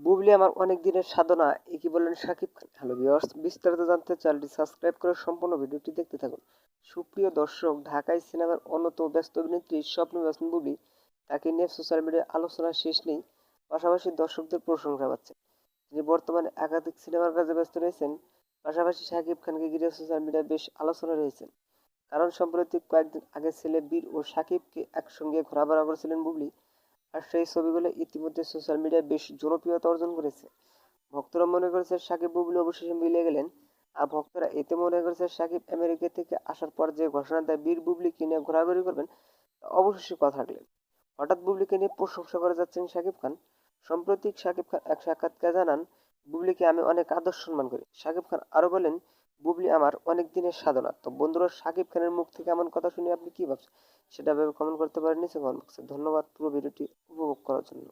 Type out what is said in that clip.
বুবলি আমার অনেক দিনের সাধনা, এ কি বললেন শাকিব খান? হ্যালো ভিউয়ার্স বিস্তারিত জানতে চ্যানেলটি সাবস্ক্রাইব করে সম্পূর্ণ ভিডিওটি দেখতে থাকুন। সুপ্রিয় দর্শক, ঢাকায় সিনেমার অন্যতম ব্যস্ত অভিনেত্রী স্বপ্ন ব্যস্ত বুবলি, তাকে নিয়ে সোশ্যাল মিডিয়ায় আলোচনা শেষ নেই, পাশাপাশি দর্শকদের প্রশংসা পাচ্ছেন তিনি বর্তমানে একাধিক সিনেমার কাজে ব্যস্ত রয়েছেন, পাশাপাশি শাকিব খানকে ঘিরে সোশ্যাল মিডিয়ায় বেশ আলোচনা রয়েছেন কারণ সম্প্রতি কয়েকদিন আগে ছেলে বীর ও শাকিবকে একসঙ্গে ঘোরাফেরা করেছিলেন বুবলি আর সেই ছবিগুলো ইতিমধ্যে সোশ্যাল মিডিয়ায় বেশ জনপ্রিয়তা অর্জন করেছে। ভক্তরা মনে করেছে সাকিব বুবলি অবশেষে মিলে গেলেন। আর ভক্তরা এতে মনে করেছে সাকিব আমেরিকা থেকে আসার পর যে ঘোষণা দেয়, বীর বুবলিকে নিয়ে ঘোরাঘুরি করবেন? অবশেষে কথা রাখলেন হঠাৎ বুবলিকে নিয়ে প্রশংসা করে যাচ্ছেন সাকিব খান। সম্প্রতি সাকিব খান এক সাক্ষাৎকার জানান, বুবলিকে আমি অনেক আদর সম্মান করি। সাকিব খান আরও বলেন বুবলি আমার অনেক দিনের সাধনা। তো বন্ধুরা, সাকিব খানের মুখ থেকে এমন কথা শুনে আপনি কি ভাবছেন? সেটা ভেবে কমেন্ট করতে পারেন নিচে কমেন্ট বক্সে ধন্যবাদ পুরো ভিডিওটি উপভোগ করার জন্য।